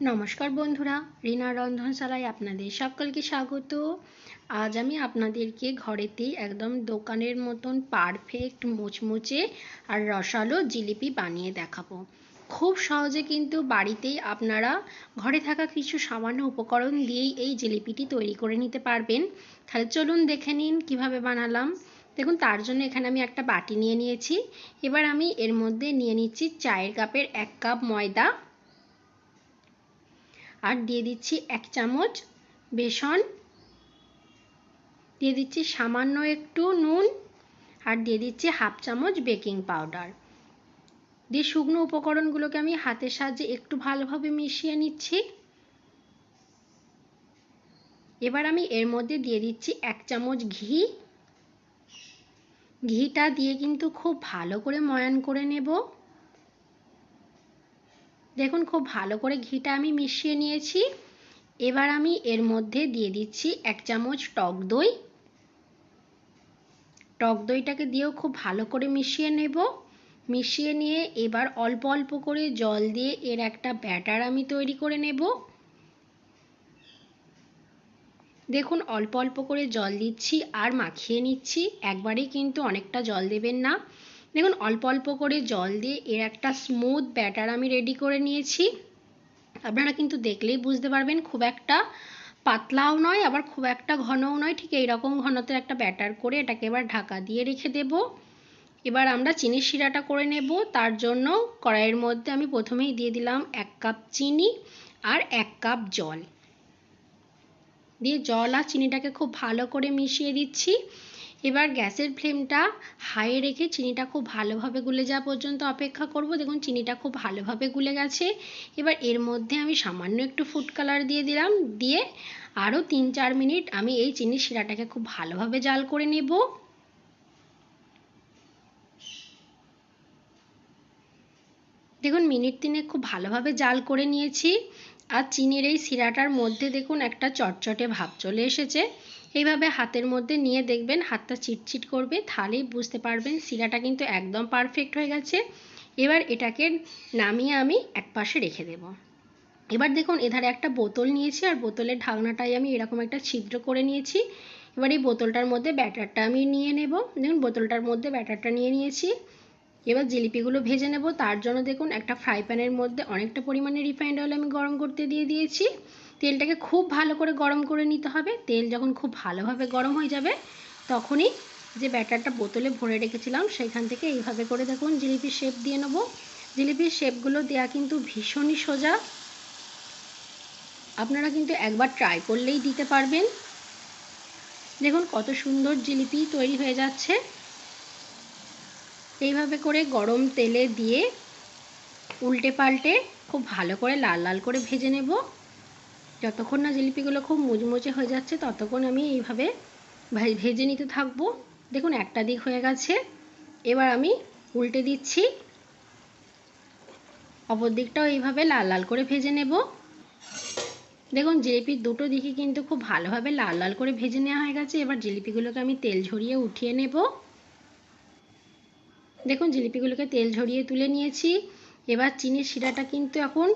নমস্কার বন্ধুরা, রিনা রন্ধনশালায় আপনাদের সকলকে স্বাগত। আজ আমি আপনাদেরকে ঘরেতেই একদম দোকানের মতন পারফেক্ট মুচমুচে আর রসালো জিলিপি বানিয়ে দেখাবো। খুব সহজে কিন্তু বাড়িতেই আপনারা ঘরে থাকা কিছু সামান্য উপকরণ দিয়েই এই জিলিপিটি তৈরি করে নিতে পারবেন। তাহলে চলুন দেখে নিন কীভাবে বানালাম। দেখুন, তার জন্য এখানে আমি একটা বাটি নিয়ে নিয়েছি। এবার আমি এর মধ্যে নিয়ে নিচ্ছি চায়ের কাপের এক কাপ ময়দা। আর দিয়ে দিচ্ছি এক চামচ বেসন। দিয়ে দিচ্ছি সামান্য একটু নুন আর দিয়ে দিচ্ছি হাফ চামচ বেকিং পাউডার। দিয়ে শুকনো উপকরণগুলোকে আমি হাতের সাহায্যে একটু ভালোভাবে মিশিয়ে নিচ্ছি। এবার আমি এর মধ্যে দিয়ে দিচ্ছি এক চামচ ঘি। ঘিটা দিয়ে কিন্তু খুব ভালো করে ময়ান করে নেব। দেখুন, খুব ভালো করে ঘিটা আমি মিশিয়ে নিয়েছি। এবার আমি এর মধ্যে দিয়ে দিচ্ছি এক চামচ টক দই। টক দইটাকে দিয়েও খুব ভালো করে মিশিয়ে নেব। মিশিয়ে নিয়ে এবার অল্প অল্প করে জল দিয়ে এর একটা ব্যাটার আমি তৈরি করে নেব। দেখুন, অল্প অল্প করে জল দিচ্ছি আর মাখিয়ে নিচ্ছি। একবারেই কিন্তু অনেকটা জল দেবেন না। দেখুন, অল্প অল্প করে জল দিয়ে এর একটা স্মুথ ব্যাটার আমি রেডি করে নিয়েছি। আপনারা কিন্তু দেখলেই বুঝতে পারবেন, খুব একটা পাতলাও নয়, আবার খুব একটা ঘনও নয়। ঠিক এইরকম ঘনতে একটা ব্যাটার করে এটাকে এবার ঢাকা দিয়ে রেখে দেব। এবার আমরা চিনির শিরাটা করে নেব। তার জন্য কড়াইয়ের মধ্যে আমি প্রথমেই দিয়ে দিলাম এক কাপ চিনি আর এক কাপ জল। দিয়ে জল আর চিনিটাকে খুব ভালো করে মিশিয়ে দিচ্ছি। এবার গ্যাসের ফ্লেমটা হাই রেখে চিনিটা খুব ভালোভাবে গুলে যাওয়া পর্যন্ত অপেক্ষা করব। দেখুন, চিনিটা খুব ভালোভাবে গুলে গেছে। এবার এর মধ্যে আমি সামান্য একটু ফুড কালার দিয়ে দিলাম। দিয়ে আরও তিন চার মিনিট আমি এই চিনির শিরাটাকে খুব ভালোভাবে জাল করে নেব। দেখুন, মিনিট তিনে খুব ভালোভাবে জাল করে নিয়েছি। আর চিনির এই শিরাটার মধ্যে দেখুন, একটা চটচটে ভাব চলে এসেছে। এইভাবে হাতের মধ্যে নিয়ে দেখবেন হাতটা চিটচিট করবে, তাহলেই বুঝতে পারবেন শিরাটা কিন্তু একদম পারফেক্ট হয়ে গেছে। এবার এটাকে নামিয়ে আমি এক পাশে রেখে দেব। এবার দেখুন এধারে একটা বোতল নিয়েছি, আর বোতলের ঢাকনাটাই আমি এরকম একটা ছিদ্র করে নিয়েছি। এবার এই বোতলটার মধ্যে ব্যাটারটা আমি নিয়ে নেব। দেখুন বোতলটার মধ্যে ব্যাটারটা নিয়ে নিয়েছি। এবার জিলিপিগুলো ভেজে নেব। তার জন্য দেখুন একটা ফ্রাই প্যানের মধ্যে অনেকটা পরিমাণে রিফাইন্ড অয়েল আমি গরম করতে দিয়ে দিয়েছি। তেলটাকে খুব ভালো করে গরম করে নিতে হবে। তেল যখন খুব ভালোভাবে গরম হয়ে যাবে, তখনই যে ব্যাটারটা বোতলে ভরে রেখেছিলাম সেখান থেকে এইভাবে করে দেখুন জিলিপির শেপ দিয়ে নেব। জিলিপির শেপগুলো দেওয়া কিন্তু ভীষণই সোজা। আপনারা কিন্তু একবার ট্রাই করলেই দিতে পারবেন। দেখুন কত সুন্দর জিলিপি তৈরি হয়ে যাচ্ছে। এইভাবে করে গরম তেলে দিয়ে উল্টে পাল্টে খুব ভালো করে লাল লাল করে ভেজে নেব। যতক্ষণ না জিলিপিগুলো খুব মুচমুচে হয়ে যাচ্ছে, ততক্ষণ আমি এইভাবে ভেজে নিতে থাকব। দেখুন, একটা দিক হয়ে গেছে। এবার আমি উল্টে দিচ্ছি। অপর দিকটাও এইভাবে লাল লাল করে ভেজে নেব। দেখুন, জিলিপির দুটো দিকে কিন্তু খুব ভালোভাবে লাল লাল করে ভেজে নেওয়া হয়ে গেছে। এবার জিলিপিগুলোকে আমি তেল ঝরিয়ে উঠিয়ে নেব। দেখুন, জিলিপিগুলোকে তেল ঝরিয়ে তুলে নিয়েছি। এবার চিনির শিরাটা কিন্তু এখন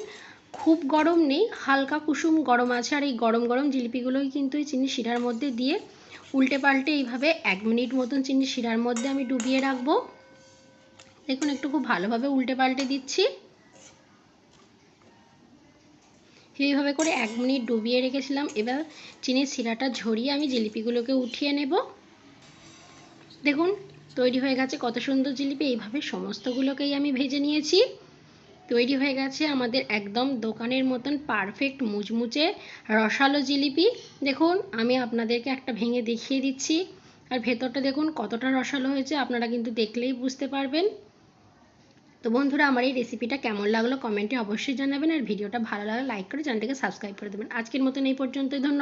খুব গরম নেই, হালকা কুসুম গরম আছে, আর এই গরম গরম জিলিপিগুলোই কিন্তু এই চিনি শিরার মধ্যে দিয়ে উল্টে পাল্টে এইভাবে এক মিনিট মতন চিনি শিরার মধ্যে আমি ডুবিয়ে রাখব। দেখুন, একটু খুব ভালোভাবে উল্টে পাল্টে দিচ্ছি। এইভাবে করে এক মিনিট ডুবিয়ে রেখেছিলাম। এবার চিনির শিরাটা ঝরিয়ে আমি জিলিপিগুলোকে উঠিয়ে নেব। দেখুন, তৈরি হয়ে গেছে কত সুন্দর জিলিপি। এইভাবে সমস্তগুলোকেই আমি ভেজে নিয়েছি। তৈরি হয়ে গেছে আমাদের একদম দোকানের মতন পারফেক্ট মুচমুচে রসালো জিলিপি। দেখুন, আমি আপনাদেরকে একটা ভেঙে দেখিয়ে দিচ্ছি। আর ভেতরটা দেখুন কতটা রসালো হয়েছে, আপনারা কিন্তু দেখলেই বুঝতে পারবেন। তো বন্ধুরা, আমার এই রেসিপিটা কেমন লাগল কমেন্টে অবশ্যই জানাবেন। আর ভিডিওটা ভালো লাগলে লাইক করে চ্যানেলটাকে সাবস্ক্রাইব করে দেবেন। আজকের মতন এই পর্যন্তই, ধন্যবাদ।